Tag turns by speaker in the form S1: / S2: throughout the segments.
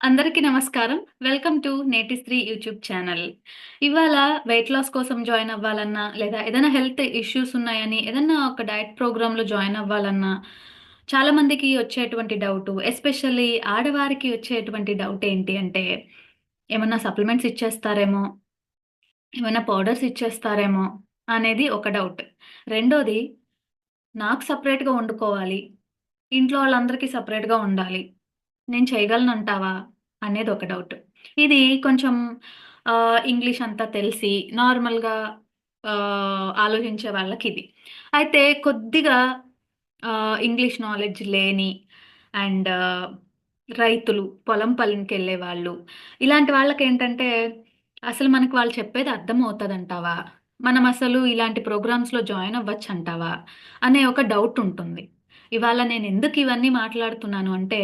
S1: అందరికీ నమస్కారం. Welcome to Netistree YouTube channel. ఇవాళ వెయిట్ లాస్ కోసం జాయిన్ అవ్వాలన్నా, లేదా ఏదైనా హెల్త్ ఇష్యూస్ ఉన్నాయని, ఏదన్నా ఒక డైట్ ప్రోగ్రాంలో జాయిన్ అవ్వాలన్నా, చాలా మందికి వచ్చేటువంటి డౌటు, ఎస్పెషల్లీ ఆడవారికి వచ్చేటువంటి డౌట్ ఏంటి అంటే, ఏమన్నా సప్లిమెంట్స్ ఇచ్చేస్తారేమో, ఏమైనా పౌడర్స్ ఇచ్చేస్తారేమో అనేది ఒక డౌట్. రెండోది, నాకు సపరేట్గా వండుకోవాలి. ఇంట్లో వాళ్ళందరికీ సపరేట్గా ఉండాలి నేను చేయగలను అంటావా అనేది ఒక డౌట్. ఇది కొంచెం ఇంగ్లీష్ అంతా తెలిసి నార్మల్‌గా ఆలోచించే ఆలోచించే వాళ్ళకిది. అయితే కొద్దిగా ఇంగ్లీష్ నాలెడ్జ్ లేని అండ్ రైతులు, పొలం పనికెళ్ళేవాళ్ళు, ఇలాంటి వాళ్ళకి ఏంటంటే అసలు మనకు వాళ్ళు చెప్పేది అర్థమవుతదంటావా? మనం అసలు ఇలాంటి ప్రోగ్రామ్స్‌లో జాయిన్ అవ్వచ్చు అంటావా అనే ఒక డౌట్ ఉంటుంది. ఇవాళ నేను ఎందుకు ఇవన్నీ మాట్లాడుతున్నాను అంటే,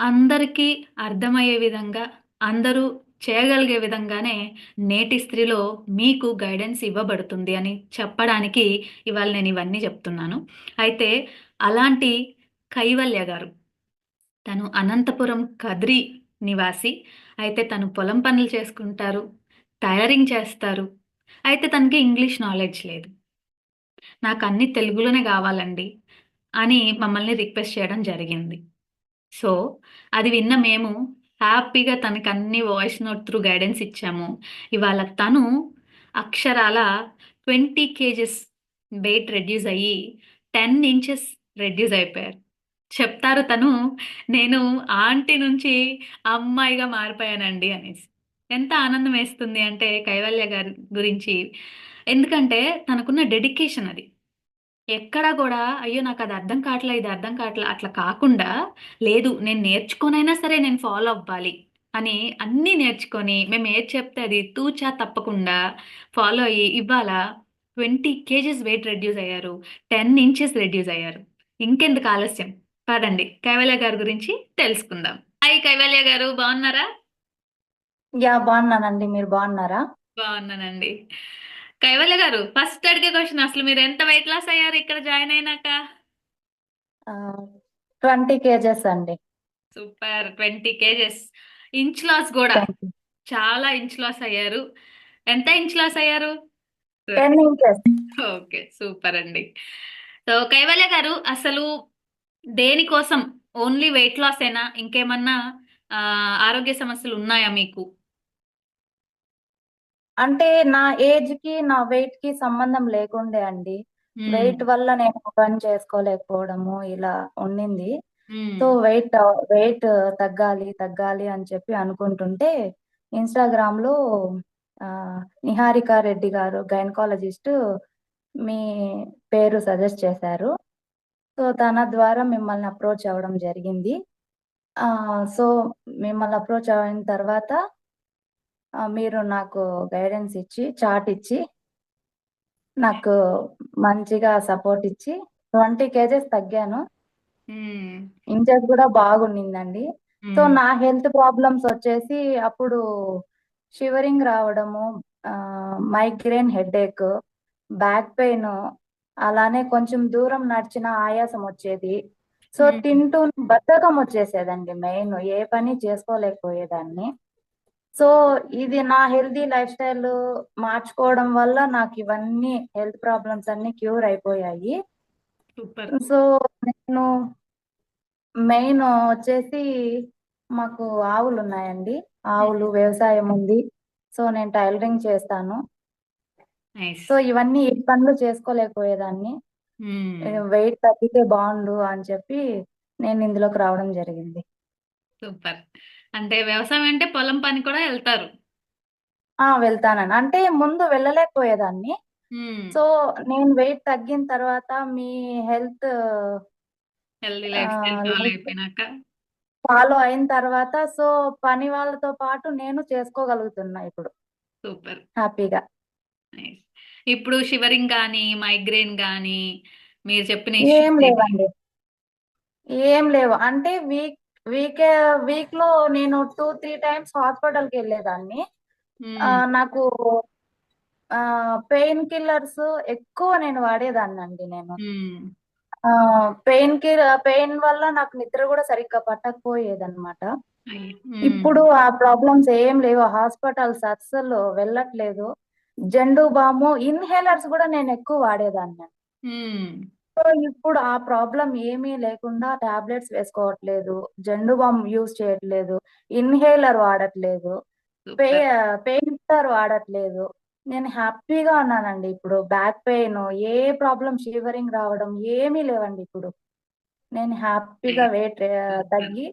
S1: అందరికీ అర్థమయ్యే విధంగా, అందరూ చేయగలిగే విధంగానే నేటి స్త్రీలో మీకు గైడెన్స్ ఇవ్వబడుతుంది అని చెప్పడానికి ఇవాళ నేను ఇవన్నీ చెప్తున్నాను. అయితే అలాంటి కైవల్య గారు. తను అనంతపురం కద్రి నివాసి. అయితే తను పొలం పనులు చేసుకుంటారు. టైలరింగ్ చేస్తారు. అయితే తనకి ఇంగ్లీష్ నాలెడ్జ్ లేదు. నాకు అన్ని తెలుగులోనే కావాలండి అని మమ్మల్ని రిక్వెస్ట్ చేయడం జరిగింది. సో, అది విన్న మేము హ్యాపీగా తనకన్ని వాయిస్ నోట్ త్రూ గైడెన్స్ ఇచ్చాము. ఇవాళ తను అక్షరాల 20 కేజెస్ వెయిట్ రెడ్యూస్ అయ్యి 10 ఇంచెస్ రెడ్యూస్ అయిపోయారు. చెప్తారు తను, నేను ఆంటీ నుంచి అమ్మాయిగా మారిపోయానండి అనేసి. ఎంత ఆనందం వేస్తుంది అంటే కైవల్య గారి గురించి. ఎందుకంటే తనకున్న డెడికేషన్ అది. ఎక్కడ గూడా అయ్యో! నాకది అర్థం కావట్లే, ఇది అర్థం కావట్లే అట్లా కాకుండా, లేదు నేను నేర్చుకొనైనా సరే నేను ఫాలో అవ్వాలి అని అన్నీ నేర్చుకొని, మేము ఏది చెప్తే అది తూచా తప్పకుండా ఫాలో అయ్యి ఇవాళ 20 కేజెస్ వెయిట్ రెడ్యూస్ అయ్యారు. 10 ఇంచెస్ రెడ్యూస్ అయ్యారు. ఇంకెందుకు ఆలస్యం? పదండి కైవల్య గారి గురించి తెలుసుకుందాం. హాయ్ కైవల్య గారు బావున్నారా?
S2: యాహ్! బావున్నానండి. మీరు బావున్నారా?
S1: బావున్నానండి. కైవల్య గారు ఫస్ట్ అడిగే క్వెషన్ అసలు మీరు ఎంత వెయిట్ లాస్ అయ్యారు ఇక్కడ జాయిన్ అయినాక?
S2: 20 కేజెస్ అండి.
S1: Super. 20 kgs. Inch loss
S2: you.
S1: చాలా ఇంచ్ లాస్ అయ్యారు. ఎంత ఇంచ్ లాస్ అయ్యారు?
S2: 10 ఇంచెస్.
S1: ఓకే. సూపర్ అండి. సో, కైవల్య గారు అసలు దేనికోసం ఓన్లీ వెయిట్ లాసేనా? ఇంకేమన్నా ఆహ్, ఆరోగ్య సమస్యలు ఉన్నాయా మీకు?
S2: అంటే నా ఏజ్‌కి, నా వెయిట్‌కి సంబంధం లేకుండే అండి. వెయిట్ వల్ల నేను పని చేసుకోలేకపోవడము ఇలా ఉండింది. సో. వెయిట్ వెయిట్ తగ్గాలి, తగ్గాలి అని చెప్పి అనుకుంటుంటే ఇన్‌స్టాగ్రామ్‌లో ఆహ్, నిహారిక రెడ్డి గారు గైనకాలజిస్ట్ మీ పేరు సజెస్ట్ చేశారు. సో, తన ద్వారా మిమ్మల్ని అప్రోచ్ అవ్వడం జరిగింది. సో, మిమ్మల్ని అప్రోచ్ అయిన తర్వాత మీరు నాకు గైడెన్స్ ఇచ్చి, చార్ట్ ఇచ్చి నాకు మంచిగా సపోర్ట్ ఇచ్చి 20 కేజెస్ తగ్గాను. ఇంచెస్ గూడా బాగుండిందండి. సో,
S1: హ్మ్.
S2: నా హెల్త్ ప్రాబ్లమ్స్ వచ్చేసి అప్పుడు షివరింగ్ రావడము, మైగ్రేన్ హెడేక్, బ్యాక్ పెయిన్ అలానే కొంచెం దూరం నడిచినా ఆయాసం వచ్చేది. సో,
S1: హ్మ్.
S2: తింటూ బద్ధకం వచ్చేసేదండి మెయిన్. ఏ పని చేసుకోలేకపోయేదాన్ని. సో, ఇది నా హెల్తీ లైఫ్ స్టైల్ మార్చుకోవడం వల్ల నాకివన్నీ హెల్త్ ప్రాబ్లమ్స్ అన్నీ క్యూర్ అయిపోయాయి.
S1: సూపర్.
S2: సో, నేను మెయిన్ వచ్చేసి మాకు. ఆవులు,
S1: హ్మ్.
S2: వ్యవసాయం ఉంది. సో, నేను టైలరింగ్ చేస్తాను. సో, ఇవన్నీ ఏ పనులు చేసుకోలేకపోయేదాన్ని. వెయిట్ తగ్గితే బావుండు అని చెప్పి నేను ఇందులోకి రావడం జరిగింది.
S1: సూపర్. అంటే వ్యవసాయం అంటే పొలం పని కూడా ఎళ్తారు.
S2: ఆ! వెళ్తానండి. అంటే ముందు వెళ్ళలేకపోయేదాన్ని.
S1: హ్మ్.
S2: సో, నేను వెయిట్ తగ్గిన తర్వాత మీ health
S1: healthy lifestyle
S2: ah,
S1: follow
S2: life
S1: అయిపోయినాక
S2: ఫాలో అయిన తర్వాత సో, పని వాళ్ళతో పాటు నేను చేసుకోగలుగుతున్నా ఇప్పుడు.
S1: సూపర్.
S2: హ్యాపీగా.
S1: నైస్. ఇప్పుడు షివరింగ్ గానీ, మైగ్రేన్ గానీ, మీరు చెప్పిన
S2: ఏం
S1: ఇష్యూస్ ఏవి
S2: లేవండి. ఏం లేవు. అంటే వీక్ వీకే వీక్‌లో నేను 2, 3 టైమ్స్ హాస్పిటల్‌కెళ్ళేదాన్ని.
S1: హ్మ్.
S2: ఆహ్, నాకు పెయిన్ కిల్లర్స్ ఎక్కువ నేను వాడేదాన్నండి నేను.
S1: హ్మ్.
S2: ఆహ్, పెయిన్ కిల్ పెయిన్ వల్ల నాకు నిద్ర గూడా సరిగ్గా పట్టకపోయేదన్నమాట. ఇప్పుడు ఆ ప్రాబ్లమ్స్ ఏం లేవు. హాస్పిటల్స్ అస్సలు వెళ్ళట్లేదు. జెండు బాము, ఇన్‌హేలర్స్ గూడా నేను ఎక్కువ వాడేదాన్ని. సో, ఇప్పుడు ఆ ప్రాబ్లమ్ ఏమీ లేకుండా టాబ్లెట్స్ వేసుకోవట్లేదు. జెండు బామ్ యూజ్ చేయట్లేదు. ఇన్‌హేలర్ వాడట్లేదు. పెయిన్ కిల్లర్ వాడట్లేదు. నేను హ్యాపీగా ఉన్నానండి ఇప్పుడు. బ్యాక్ పెయిన్, ఏ ప్రాబ్లమ్ షివరింగ్ రావడం ఏమీ లేవండి ఇప్పుడు. నేను హ్యాపీగా. వెయిట్. తగ్గి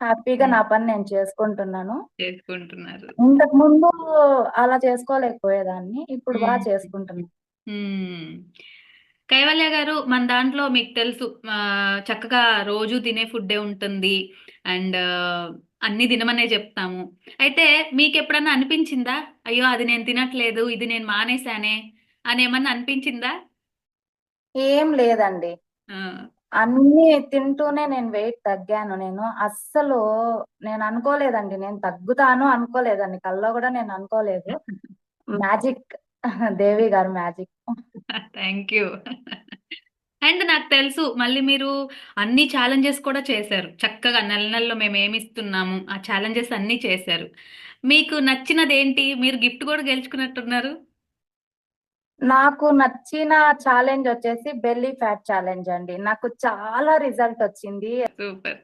S2: హ్యాపీగా. నా పని నేను చేసుకుంటున్నాను.
S1: చేసుకుంటున్నారు.
S2: ఇంతకుముందు అలా చేసుకోలేకపోయేదాన్ని. ఇప్పుడు బా
S1: హ్మ్. కైవల్య గారు మన దాంట్లో మీకు తెలుసు చక్కగా రోజు తినే ఫుడ్డే ఉంటుంది. అండ్ అన్నీ తినమనే చెప్తాము. అయితే మీకెప్పుడన్నా అనిపించిందా? అయ్యో! అది నేను తినట్లేదు. ఇది నేను మానేశానే అని ఏమన్నా అనిపించిందా?
S2: ఏం లేదండి. అన్నీ తింటూనే నేను వెయిట్ తగ్గాను నేను. అస్సలు నేను అనుకోలేదండి. నేను తగ్గుతాను అనుకోలేదండి. కల్లో గూడా నేను అనుకోలేదు. మ్యాజిక్ దేవి గారి మ్యాజిక్.
S1: Thank you. అండ్ నాకు తెలుసు మళ్ళీ మీరు అన్ని ఛాలెంజెస్ కూడా చేశారు. చక్కగా నెల నెలలో మేమేమిస్తున్నాము, ఆ ఛాలెంజెస్ అన్నీ చేశారు. మీకు నచ్చినదేంటి? మీరు గిఫ్ట్ గూడా గెలుచుకున్నట్టున్నారు?
S2: నాకు నచ్చిన ఛాలెంజ్ వచ్చేసి బెల్లీ ఫ్యాట్ ఛాలెంజ్ అండి. నాకు చాలా రిజల్ట్ వచ్చింది.
S1: సూపర్.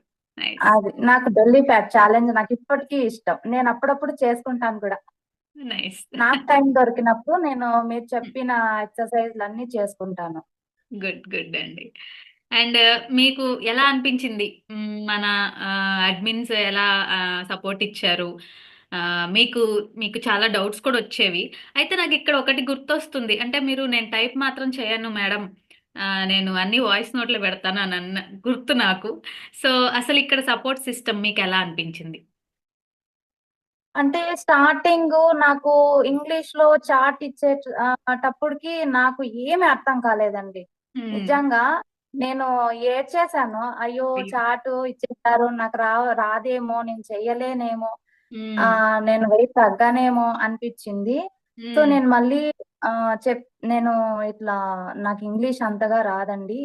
S2: అది నాకు బెల్లీ ఫ్యాట్ ఛాలెంజ్ నాకిప్పటికీ ఇష్టం. నేను అప్పుడప్పుడు చేసుకుంటాను కూడా.
S1: నైస్.
S2: నాకు టైం దొరికినప్పుడు నేను మీరు చెప్పిన ఎక్సర్‌సైజ్‌లన్నీ చేసుకుంటాను.
S1: గుడ్. గుడ్ అండి. అండ్ మీకు ఎలా అనిపించింది? మన అడ్మిన్స్ ఎలా సపోర్ట్ ఇచ్చారు? మీకు మీకు చాలా డౌట్స్ కూడా వచ్చేవి. అయితే నాకిక్కడ ఒకటి గుర్తొస్తుంది. అంటే మీరు నేను టైప్ మాత్రం చేయను మేడం. నేను అన్నీ వాయిస్ నోట్‌లో పెడతాను అని అన్న గుర్తు నాకు. సో, అసలిక్కడ సపోర్ట్ సిస్టమ్ మీకెలా అనిపించింది?
S2: అంటే స్టార్టింగు నాకు ఇంగ్లీష్‌లో చాట్ ఇచ్చే ఆహ్, టప్పటికి నాకు ఏమి అర్థం కాలేదండి. నిజంగా నేను ఏడ్చేసాను. అయ్యో!
S1: అయ్యో!
S2: చాటు ఇచ్చేసారు. నాకు రా రాదేమో, నేను చెయ్యలేనేమో. ఆహ్, నేను వెయిట్ తగ్గనేమో అనిపిచ్చింది. సో. నేను మళ్ళీ చెప్ నేను ఇట్లా నాకు ఇంగ్లీష్ అంతగా రాదండి.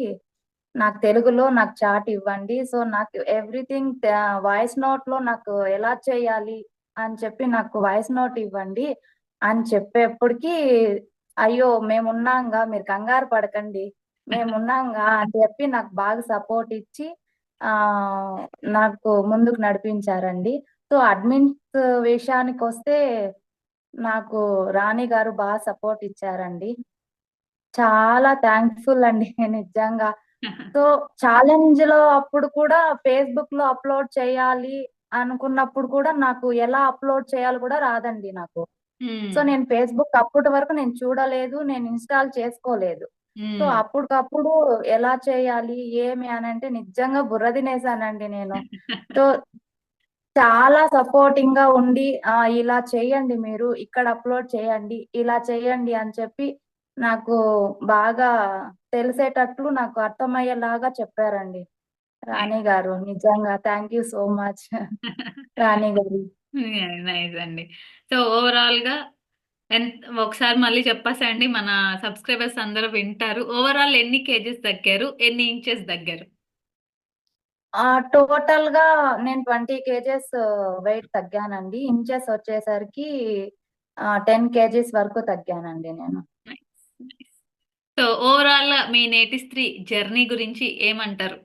S2: నాకు తెలుగులో నాకు చాట్ ఇవ్వండి. సో, నాకు ఎవ్రీథింగ్ వాయిస్ నోట్‌లో నాకు ఎలా చేయాలి అని చెప్పి నాకు వాయిస్ నోట్ ఇవ్వండి అని చెప్పేప్పటికి, అయ్యో! మేమున్నాంగా మీరు కంగారు పడకండి. మేమున్నాంగా అని చెప్పి నాకు బాగా సపోర్ట్ ఇచ్చి ఆహ్, నాకు ముందుకు నడిపించారండి. సో, అడ్మిన్స్ విషయానికొస్తే నాకు రాణి గారు బా సపోర్ట్ ఇచ్చారండి. చాలా థాంక్‌ఫుల్ అండి నిజంగా. సో, ఛాలెంజ్‌లో అప్పుడు కూడా ఫేస్‌బుక్‌లో అప్‌లోడ్ చేయాలి అనుకున్నప్పుడు కూడా నాకు ఎలా అప్‌లోడ్ చేయాలో కూడా రాదండి నాకు. సో. నేను ఫేస్‌బుక్ అప్పటి వరకు నేను చూడలేదు. నేను ఇన్‌స్టాల్ చేసుకోలేదు. సో. అప్పటికప్పుడు ఎలా చేయాలి? ఏమి అనంటే నిజంగా బుర్ర తినేసానండి నేను. సో, చాలా సపోర్టింగ్‌గా ఉండి ఆహ్, ఇలా చేయండి మీరు, ఇక్కడ అప్‌లోడ్ చేయండి, ఇలా చేయండి అని చెప్పి నాకు బాగా తెలిసేటట్లు నాకు అర్థమయ్యేలాగా చెప్పారండి. రాణి గారు నిజంగా thank you so much Rani garu.
S1: Nice అండి. సో, ఓవరాల్‌గా ఎంత్ ఒకసారి మళ్ళీ చెప్పేసేయండి. మన సబ్‌స్క్రైబర్స్ అందరూ వింటారు. ఓవరాల్ ఎన్ని కేజెస్ తగ్గారు? ఎన్ని ఇంచెస్ తగ్గారు?
S2: ఆహ్, టోటల్‌గా నేను 20 కేజెస్ వెయిట్ తగ్గానండి. ఇంచెస్ వచ్చేసరికి 10 కేజీస్ వరకు తగ్గానండి నేను.
S1: సో, ఓవరాల్‌గా మీ నేటి స్త్రీ జర్నీ గురించి ఏమంటారు?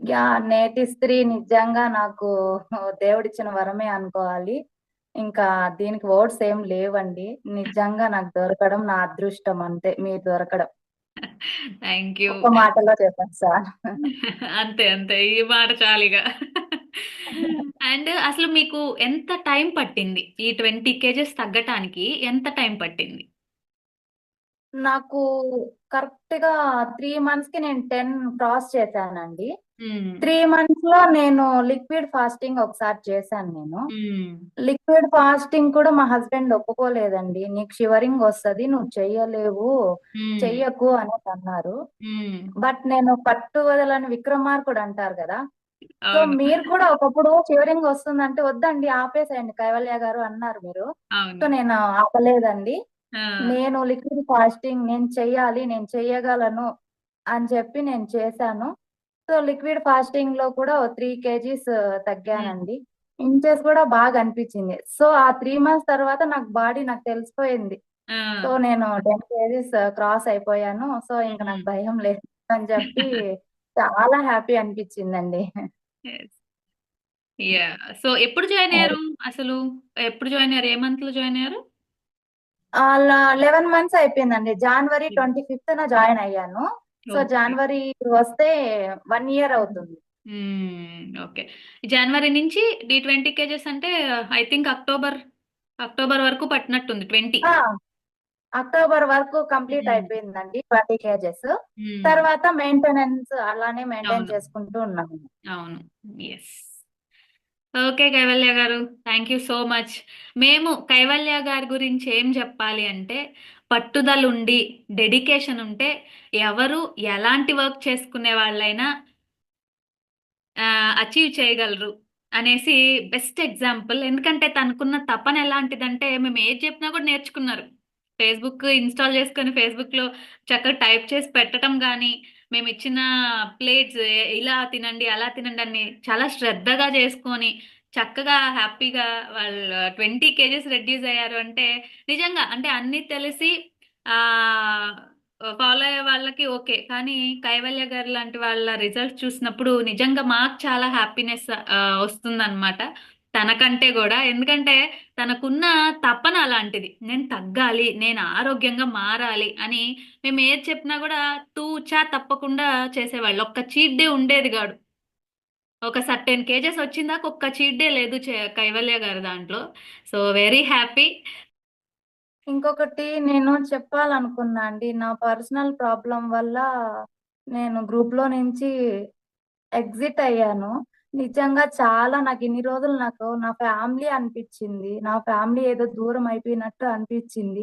S2: యాహ్! నేటి స్త్రీ నిజంగా నాకు దేవుడిచ్చిన వరమే అనుకోవాలి. ఇంకా దీనికి వర్డ్స్ ఏం లేవండి. నిజంగా నాకు దొరకడం నా అదృష్టం అంతే. మీరు దొరకడం.
S1: Thank you.
S2: మాటలో చెప్పేస్తా.
S1: అంతే. అంతే. ఈ మాట చాలిగ. అండ్ అసలు మీకు ఎంత టైం పట్టింది? ఈ 20 కేజెస్ తగ్గటానికి ఎంత టైం పట్టింది?
S2: నాకు కరెక్ట్‌గా 3 మంత్స్‌కి నేను 10 క్రాస్ చేశానండి.
S1: హ్మ్.
S2: 3 మంత్స్‌లో నేను లిక్విడ్ ఫాస్టింగ్ ఒకసారి చేశాను నేను. లిక్విడ్ ఫాస్టింగ్ కూడా మా హస్బెండ్ ఒప్పుకోలేదండి. "నీకు షివరింగ్ వస్తది. నువ్వు చెయ్యలేవు. చెయ్యకు" అనేసన్నారు.
S1: హ్మ్.
S2: బట్ నేను పట్టు వదలని విక్రమార్కుడు అంటారు గదా! సో. మీరు కూడా ఒకప్పుడు షివరింగ్ వస్తుందంటే, "వద్దండి ఆపేసేయండి కైవల్య గారు" అన్నారు మీరు. సో. నేను ఆపలేదండి. నేను లిక్విడ్ ఫాస్టింగ్ నేను చెయ్యాలి, నేను చెయ్యగలను అని చెప్పి నేను చేశాను. సో లిక్విడ్ ఫాస్టింగ్లో కూడా త్రీ కేజీస్ తగ్గానండి. ఇంచెస్ కూడా బాగా అనిపించింది. సో ఆ త్రీ మంత్స్ తర్వాత నాకు బాడీ నాకు తెలిసిపోయింది. సో నేను టెన్ కేజీస్ క్రాస్ అయిపోయాను. సో ఇంకా నాకు భయం లేదు అని చెప్పి చాలా హ్యాపీ అనిపించిందండి.
S1: Yeah. సో ఎప్పుడు జాయిన్ అయ్యారు అసలు? ఎప్పుడు జాయిన్ అయ్యారు? ఏ మంత్లో జాయిన్ అయ్యారు?
S2: లెవెన్ మంత్స్ అయిపోయిందండి. జనవరి ట్వంటీ ఫిఫ్త్ నా జాయిన్ అయ్యాను. సో. జనవరి వస్తే వన్ ఇయర్ అవుతుంది.
S1: ఓకే. జనవరి నుంచి డి ట్వంటీ కేజెస్ అంటే ఐ థింక్ అక్టోబర్ అక్టోబర్ వరకు పట్టినట్టుంది ట్వంటీ.
S2: అక్టోబర్ వరకు కంప్లీట్. అయిపోయిందండి ట్వంటీ కేజెస్. తర్వాత మెయింటెనెన్స్ అలానే మెయింటైన్. చేసుకుంటూ ఉన్నాను
S1: అవును. ఎస్. ఓకే కైవల్య గారు. థ్యాంక్ యూ సో మచ్ మేము కైవల్య గారి గురించి ఏం చెప్పాలి అంటే పట్టుదల ఉండి డెడికేషన్ ఉంటే ఎవరు ఎలాంటి వర్క్ చేసుకునే వాళ్ళైనా అచీవ్ చేయగలరు అనేసి బెస్ట్ ఎగ్జాంపుల్ ఎందుకంటే తనకున్న తపన ఎలాంటిదంటే మేము ఏది చెప్పినా కూడా నేర్చుకున్నారు. ఫేస్బుక్ ఇన్స్టాల్ చేసుకొని ఫేస్బుక్లో చక్కగా టైప్ చేసి పెట్టడం కానీ మేము ఇచ్చిన ప్లేట్స్ ఇలా తినండి అలా తినండి అని చాలా శ్రద్ధగా చేసుకొని చక్కగా హ్యాపీగా వాళ్ళు ట్వంటీ కేజీస్ రెడ్యూస్ అయ్యారు అంటే నిజంగా అంటే అన్నీ తెలిసి ఫాలో అయ్యే వాళ్ళకి ఓకే. కానీ కైవల్య గారు లాంటి వాళ్ళ రిజల్ట్స్ చూసినప్పుడు నిజంగా మాకు చాలా హ్యాపీనెస్ వస్తుందన్నమాట. తనకంటే కూడా. ఎందుకంటే తనకున్న తపన అలాంటిది. నేను తగ్గాలి నేను ఆరోగ్యంగా మారాలి అని మేము ఏది చెప్పినా కూడా తూచా తప్పకుండా చేసేవాళ్ళు. ఒక్క చీట్ డే ఉండేది కాడు ఒక సర్టెన్ కేజెస్ వచ్చిందాక ఒక్క చీట్ డే లేదు కైవల్య గారు దాంట్లో. So very happy.
S2: ఇంకొకటి నేను చెప్పాలనుకున్నా అండి. నా పర్సనల్ ప్రాబ్లం వల్ల నేను గ్రూప్లో నుంచి ఎగ్జిట్ అయ్యాను. నిజంగా చాలా నాకు ఇన్ని రోజులు నాకు నా ఫ్యామిలీ అనిపించింది. నా ఫ్యామిలీ ఏదో దూరం అయిపోయినట్టు అనిపించింది.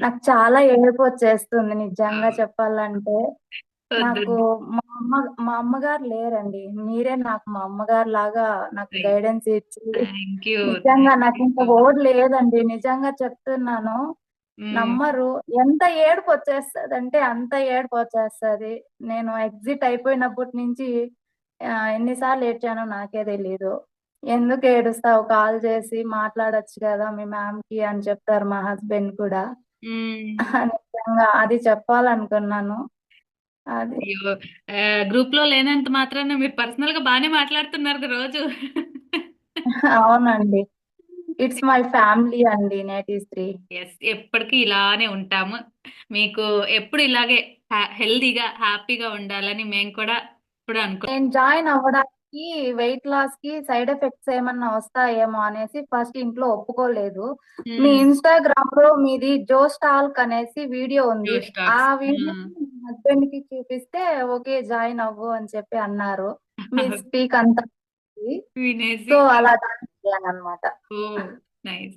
S2: నాకు చాలా ఏడుపు వచ్చేస్తుంది నిజంగా చెప్పాలంటే. నాకు మా అమ్మ మా అమ్మగారు లేరండి. మీరే నాకు మా అమ్మగారు లాగా నాకు. గైడెన్స్ ఇచ్చి నిజంగా నాకు ఇంకా ఓడ్ లేదండి. నిజంగా చెప్తున్నాను. నమ్మరు. ఎంత ఏడుపు వచ్చేస్తుంది అంటే అంత ఏడుపు వచ్చేస్తుంది. నేను ఎగ్జిట్ అయిపోయినప్పటి నుంచి ఎన్నిసార్లు ఏడ్చానో నాకే తెలీదు. ఎందుకు ఏడుస్తావు? కాల్ చేసి మాట్లాడొచ్చు కదా మీ మ్యామ్కి అని చెప్తారు మా హస్బెండ్ కూడా. నిజంగా అది చెప్పాలనుకున్నాను. అది
S1: గ్రూప్లో లేనంత మాత్రాన మీరు పర్సనల్గా బాగానే మాట్లాడుతున్నారు రోజు.
S2: అవునండి. ఇట్స్ మై ఫ్యామిలీ అండి నేటి స్త్రీ.
S1: ఎస్ ఎప్పటికీ ఇలానే ఉంటాము. మీకు ఎప్పుడు ఇలాగే హెల్దీగా హ్యాపీగా ఉండాలని మేము కూడా ఇప్పుడు అనుకుంటున్నాం
S2: నేను జాయిన్ అవ్వడానికి వెయిట్ లాస్కి సైడ్ ఎఫెక్ట్స్ ఏమన్నా వస్తాయేమో అనేసి ఫస్ట్ ఇంట్లో ఒప్పుకోలేదు. మీ ఇన్స్టాగ్రామ్లో మీది జో స్టాల్క్ అనేసి వీడియో ఉంది. ఆ వీడియో హస్బెండ్కి చూపిస్తే ఓకే జాయిన్ అవ్వు అని చెప్పి అన్నారు. మీ స్పీక్ అంతా
S1: వినేసి
S2: సో అలా జాయిన్ అయ్యాను అనమాట
S1: ఓ నైస్ నైస్.